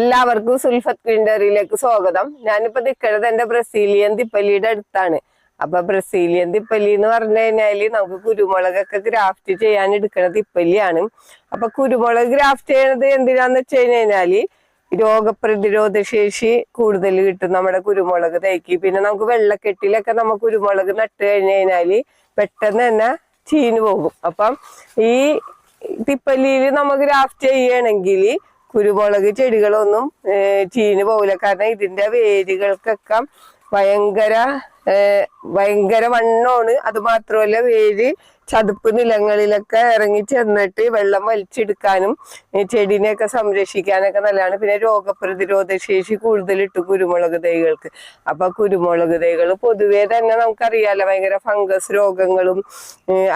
എല്ലാവർക്കും സുൽഫത്ത് ക്വിൻഡറിയിലേക്ക് സ്വാഗതം. ഞാനിപ്പോ നിൽക്കുന്നത് എന്റെ ബ്രസീലിയൻ തിപ്പല്ലിയുടെ അടുത്താണ്. അപ്പൊ ബ്രസീലിയൻ തിപ്പല്ലി എന്ന് പറഞ്ഞു കഴിഞ്ഞാൽ നമുക്ക് കുരുമുളകൊക്കെ ഗ്രാഫ്റ്റ് ചെയ്യാൻ എടുക്കുന്ന തിപ്പല്ലിയാണ് അപ്പൊ കുരുമുളക് ഗ്രാഫ്റ്റ് ചെയ്യണത് എന്തിനാന്ന് വെച്ച് കഴിഞ്ഞാൽ രോഗപ്രതിരോധ ശേഷി കൂടുതൽ കിട്ടും നമ്മുടെ കുരുമുളക് തേക്ക്. പിന്നെ നമുക്ക് വെള്ളക്കെട്ടിലൊക്കെ നമുക്ക് കുരുമുളക് നട്ട് കഴിഞ്ഞു കഴിഞ്ഞാൽ പെട്ടെന്ന് തന്നെ ചീഞ്ഞു പോകും. അപ്പം ഈ തിപ്പല്ലിയിൽ നമുക്ക് ഗ്രാഫ്റ്റ് ചെയ്യണമെങ്കിൽ കുരുമുളക് ചെടികളൊന്നും ചീഞ്ഞു പോകില്ല കാരണം ഇതിന്റെ വേരുകൾക്കൊക്കെ ഭയങ്കര ഭയങ്കര വണ്ണമാണ്. അത് മാത്രമല്ല വേര് ചതുപ്പ് നിലങ്ങളിലൊക്കെ ഇറങ്ങി ചെന്നിട്ട് വെള്ളം വലിച്ചെടുക്കാനും ചെടീനെയൊക്കെ സംരക്ഷിക്കാനൊക്കെ നല്ലതാണ്. പിന്നെ രോഗപ്രതിരോധ ശേഷി കൂടുതൽ ഇട്ട് കുരുമുളക് തൈകൾക്ക്. അപ്പൊ കുരുമുളക് തൈകൾ പൊതുവേ തന്നെ നമുക്കറിയാലോ ഭയങ്കര ഫംഗസ് രോഗങ്ങളും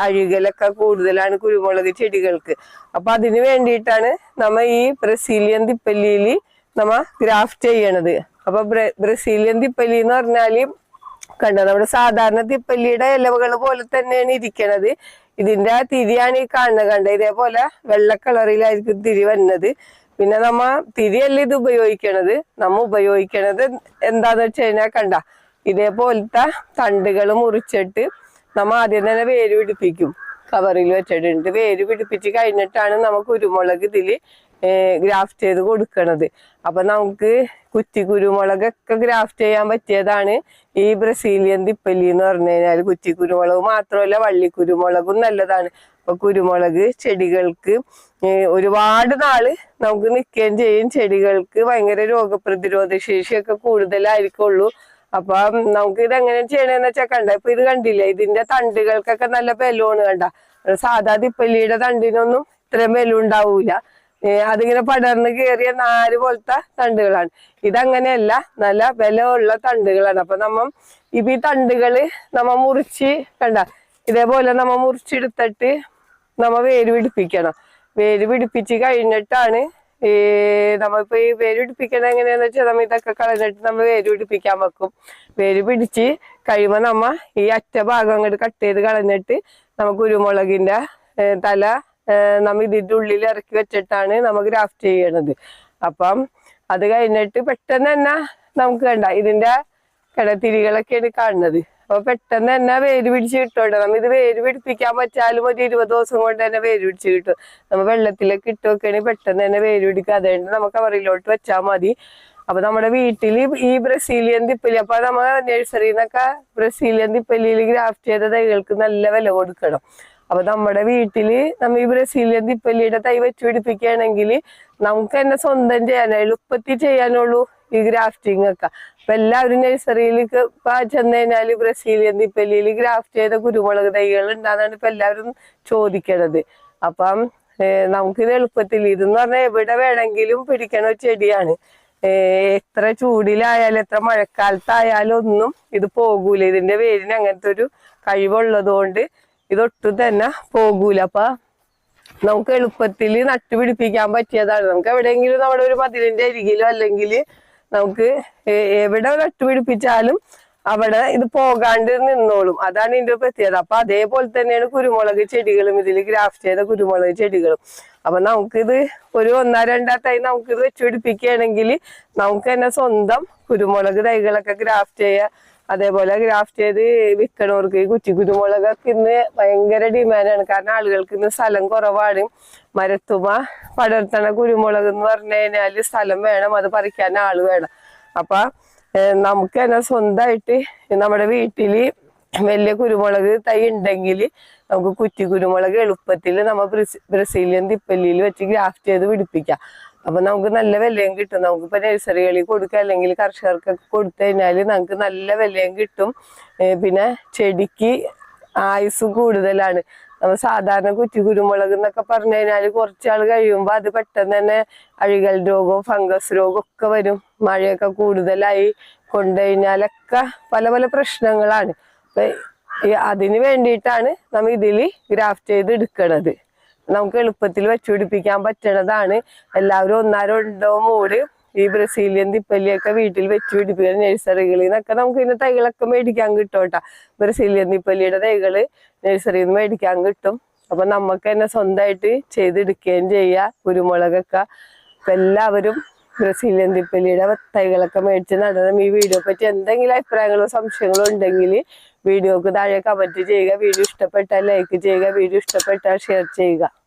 അഴുകലൊക്കെ കൂടുതലാണ് കുരുമുളക് ചെടികൾക്ക്. അപ്പൊ അതിന് വേണ്ടിയിട്ടാണ് നമ്മ ഈ ബ്രസീലിയൻ തിപ്പല്ലിയിൽ നമ്മ ഗ്രാഫ്റ്റ് ചെയ്യണത്. അപ്പൊ ബ്രസീലിയൻ തിപ്പല്ലി എന്ന് പറഞ്ഞാൽ കണ്ടോ? നമ്മുടെ സാധാരണ തിപ്പല്ലിയുടെ ഇലവുകൾ പോലെ തന്നെയാണ് ഇരിക്കണത്. ഇതിന്റെ ആ തിരിയാണ് ഈ കാണുന്നത് കണ്ട? ഇതേപോലെ വെള്ള കളറിലായിരിക്കും തിരി വരുന്നത്. പിന്നെ നമ്മ തിരിയല്ല ഇത് ഉപയോഗിക്കണത്? നമ്മ ഉപയോഗിക്കണത് എന്താന്ന് വെച്ച് കഴിഞ്ഞാൽ കണ്ട ഇതേപോലത്തെ തണ്ടുകൾ മുറിച്ചിട്ട് നമ്മ ആദ്യം തന്നെ വേര് പിടിപ്പിക്കും. കവറിൽ വെച്ചിട്ടുണ്ട്. വേര് പിടിപ്പിച്ച് കഴിഞ്ഞിട്ടാണ് നമുക്ക് കുരുമുളക് ഇതിൽ ഗ്രാഫ്റ്റ് ചെയ്ത് കൊടുക്കണത്. അപ്പൊ നമുക്ക് കുറ്റി കുരുമുളകൊക്കെ ഗ്രാഫ്റ്റ് ചെയ്യാൻ പറ്റിയതാണ് ഈ ബ്രസീലിയൻ തിപ്പല്ലി എന്ന് പറഞ്ഞു കഴിഞ്ഞാൽ കുറ്റി കുരുമുളക് മാത്രമല്ല വള്ളി കുരുമുളകും നല്ലതാണ്. അപ്പൊ കുരുമുളക് ചെടികൾക്ക് ഒരുപാട് നാൾ നമുക്ക് നിൽക്കുകയും ചെയ്യും. ചെടികൾക്ക് ഭയങ്കര രോഗപ്രതിരോധ ശേഷിയൊക്കെ കൂടുതലായിരിക്കുള്ളൂ. അപ്പൊ നമുക്ക് ഇത് എങ്ങനെ ചെയ്യണമെന്ന് വെച്ചാൽ കണ്ട ഇപ്പൊ ഇത് കണ്ടില്ല? ഇതിന്റെ തണ്ടുകൾക്കൊക്കെ നല്ല ബലമാണ് കണ്ട? സാധാ തിപ്പല്ലിയുടെ തണ്ടിനൊന്നും ഇത്രയും ബലം ഉണ്ടാവൂല. അതിങ്ങനെ പടർന്ന് കയറിയ നാല് പോലത്തെ തണ്ടുകളാണ്. ഇതങ്ങനെയല്ല നല്ല ബലമുള്ള തണ്ടുകളാണ്. അപ്പൊ നമ്മ ഇപ്പൊ ഈ തണ്ടുകൾ നമ്മ മുറിച്ച് കണ്ട ഇതേപോലെ നമ്മ മുറിച്ചെടുത്തിട്ട് നമ്മ വേര് പിടിപ്പിക്കണം. വേര് പിടിപ്പിച്ച് കഴിഞ്ഞിട്ടാണ് ഈ നമ്മളിപ്പോ ഈ വേര് പിടിപ്പിക്കണത് എങ്ങനെയാന്ന് വെച്ചാൽ നമ്മ ഇതൊക്കെ കളഞ്ഞിട്ട് നമ്മ വേര് പിടിപ്പിക്കാൻ വെക്കും. വേര് പിടിച്ച് കഴിയുമ്പോ നമ്മ ഈ അറ്റ ഭാഗം അങ്ങോട്ട് കട്ട് ചെയ്ത് കളഞ്ഞിട്ട് നമ്മ കുരുമുളകിന്റെ തല ഏ, ഇതിന്റെ ഉള്ളിൽ ഇറക്കി വെച്ചിട്ടാണ് നമ്മൾ ഗ്രാഫ്റ്റ് ചെയ്യണത്. അപ്പം അത് കഴിഞ്ഞിട്ട് പെട്ടെന്ന് തന്നെ നമുക്ക് കണ്ട ഇതിന്റെ കിടത്തിരികളൊക്കെയാണ് കാണുന്നത്. അപ്പൊ പെട്ടെന്ന് തന്നെ വേര് പിടിച്ച് കിട്ടുമല്ലോ നമ്മ ഇത് വേര് പിടിപ്പിക്കാൻ പറ്റാലും ഒരു ഇരുപത് ദിവസം കൊണ്ട് തന്നെ വേര് പിടിച്ച് കിട്ടും. നമ്മ വെള്ളത്തിലൊക്കെ ഇട്ട് വെക്കുകയാണെങ്കിൽ പെട്ടെന്ന് തന്നെ വേര് പിടിക്കുക അതുകൊണ്ട് നമുക്ക് അവരിലോട്ട് വെച്ചാൽ മതി. അപ്പൊ നമ്മുടെ വീട്ടിൽ ഈ ബ്രസീലിയൻ തിപ്പലി അപ്പൊ നമ്മ നഴ്സറിന്നൊക്കെ ബ്രസീലിയൻ തിപ്പലിയിൽ ഗ്രാഫ്റ്റ് ചെയ്ത തൈകൾക്ക് നല്ല വില കൊടുക്കണം. അപ്പൊ നമ്മുടെ വീട്ടിൽ നമ്മ ഈ ബ്രസീലിയൻ തിപ്പല്ലിയുടെ തൈ വെച്ച് പിടിപ്പിക്കുകയാണെങ്കിൽ നമുക്ക് തന്നെ സ്വന്തം ചെയ്യാൻ എളുപ്പത്തിൽ ചെയ്യാനുള്ളൂ ഈ ഗ്രാഫ്റ്റിംഗ് ഒക്കെ. അപ്പൊ എല്ലാവരും നഴ്സറിയിലേക്ക് ചെന്ന് കഴിഞ്ഞാൽ ബ്രസീലിയൻ തിപ്പല്ലിയിൽ ഗ്രാഫ്റ്റ് ചെയ്ത കുരുമുളക് തൈകൾ ഉണ്ടാകുന്നതാണ് ഇപ്പൊ എല്ലാവരും ചോദിക്കണത്. അപ്പം നമുക്ക് നമുക്കിത് എളുപ്പത്തിൽ ഇതെന്ന് പറഞ്ഞാൽ എവിടെ വേണമെങ്കിലും പിടിക്കണ ചെടിയാണ്. എത്ര ചൂടിലായാലും എത്ര മഴക്കാലത്തായാലും ഒന്നും ഇത് പോകൂല. ഇതിന്റെ വേരിന് അങ്ങനത്തെ ഒരു കഴിവുള്ളത് കൊണ്ട് ഇതൊട്ടും തന്നെ പോകൂല. അപ്പൊ നമുക്ക് എളുപ്പത്തിൽ നട്ടുപിടിപ്പിക്കാൻ പറ്റിയതാണ്. നമുക്ക് എവിടെയെങ്കിലും നമ്മുടെ ഒരു മതിലിന്റെ അരികിലോ അല്ലെങ്കിൽ നമുക്ക് എവിടെ നട്ടുപിടിപ്പിച്ചാലും അവിടെ ഇത് പോകാണ്ട് നിന്നോളും. അതാണ് ഇതിന്റെ പ്രത്യേകത. അപ്പൊ അതേപോലെ തന്നെയാണ് കുരുമുളക് ചെടികളും. ഇതിൽ ഗ്രാഫ്റ്റ് ചെയ്ത കുരുമുളക് ചെടികളും. അപ്പൊ നമുക്കിത് ഒരു ഒന്നാ രണ്ടാ തൈ നമുക്കിത് വെച്ചുപിടിപ്പിക്കുകയാണെങ്കിൽ നമുക്ക് തന്നെ സ്വന്തം കുരുമുളക് തൈകളൊക്കെ ഗ്രാഫ്റ്റ് ചെയ്യുക അതേപോലെ ഗ്രാഫ്റ്റ് ചെയ്ത് വിൽക്കണവർക്ക് കുറ്റി കുരുമുളകൊക്കെ ഇന്ന് ഭയങ്കര ഡിമാൻഡാണ്. കാരണം ആളുകൾക്ക് ഇന്ന് സ്ഥലം കുറവാണ്. മരത്തുമ പടർത്തണ കുരുമുളക് എന്ന് പറഞ്ഞു കഴിഞ്ഞാൽ സ്ഥലം വേണം അത് പറിക്കാൻ ആൾ വേണം. അപ്പൊ നമുക്ക് തന്നെ സ്വന്തമായിട്ട് നമ്മുടെ വീട്ടിൽ വലിയ കുരുമുളക് തൈ ഉണ്ടെങ്കിൽ നമുക്ക് കുറ്റി കുരുമുളക് എളുപ്പത്തിൽ നമ്മൾ ബ്രസീലിയൻ തിപ്പല്ലിയിൽ വെച്ച് ഗ്രാഫ്റ്റ് ചെയ്ത് പിടിപ്പിക്കാം. അപ്പൊ നമുക്ക് നല്ല വിലയും കിട്ടും. നമുക്കിപ്പോ നഴ്സറികളിൽ കൊടുക്കുക അല്ലെങ്കിൽ കർഷകർക്കൊക്കെ കൊടുത്തു കഴിഞ്ഞാൽ നമുക്ക് നല്ല വിലയും കിട്ടും. പിന്നെ ചെടിക്ക് ആയുസ് കൂടുതലാണ്. നമ്മൾ സാധാരണ കുറ്റി കുരുമുളക് എന്നൊക്കെ പറഞ്ഞു കഴിഞ്ഞാൽ കുറച്ചാൾ കഴിയുമ്പോൾ അത് പെട്ടെന്ന് തന്നെ അഴികൽ രോഗവും ഫംഗസ് രോഗവും ഒക്കെ വരും. മഴയൊക്കെ കൂടുതലായി കൊണ്ടുകഴിഞ്ഞാലൊക്കെ പല പല പ്രശ്നങ്ങളാണ്. അപ്പൊ അതിന് വേണ്ടിയിട്ടാണ് നമ്മൾ ഇതിൽ ഗ്രാഫ്റ്റ് ചെയ്ത് എടുക്കണത്. നമുക്ക് എളുപ്പത്തിൽ വെച്ചുപിടിപ്പിക്കാൻ പറ്റണതാണ്. എല്ലാവരും ഒന്നാരോ ഉണ്ടോ മൂട് ഈ ബ്രസീലിയൻ തിപ്പല്ലിയൊക്കെ വീട്ടിൽ വെച്ച് പിടിപ്പിക്കുന്ന നഴ്സറികളിൽ നിന്നൊക്കെ നമുക്ക് ഇതിന്റെ തൈകളൊക്കെ മേടിക്കാൻ കിട്ടും കേട്ടോ ബ്രസീലിയൻ തിപ്പല്ലിയുടെ തൈകൾ നഴ്സറിയിൽ നിന്ന് മേടിക്കാൻ കിട്ടും. അപ്പൊ നമുക്ക് തന്നെ സ്വന്തമായിട്ട് ചെയ്തെടുക്കുകയും ചെയ്യുക കുരുമുളകൊക്കെ. അപ്പൊ എല്ലാവരും ബ്രസീലിയൻ തിപ്പല്ലിയുടെ തൈകളൊക്കെ മേടിച്ച് നടണം. ഈ വീഡിയോ പറ്റി എന്തെങ്കിലും അഭിപ്രായങ്ങളോ സംശയങ്ങളോ ഉണ്ടെങ്കിൽ വീഡിയോക്ക് താഴെ കമന്റ് ചെയ്യുക. വീഡിയോ ഇഷ്ടപ്പെട്ടാൽ ലൈക്ക് ചെയ്യുക. വീഡിയോ ഇഷ്ടപ്പെട്ടാൽ ഷെയർ ചെയ്യുക.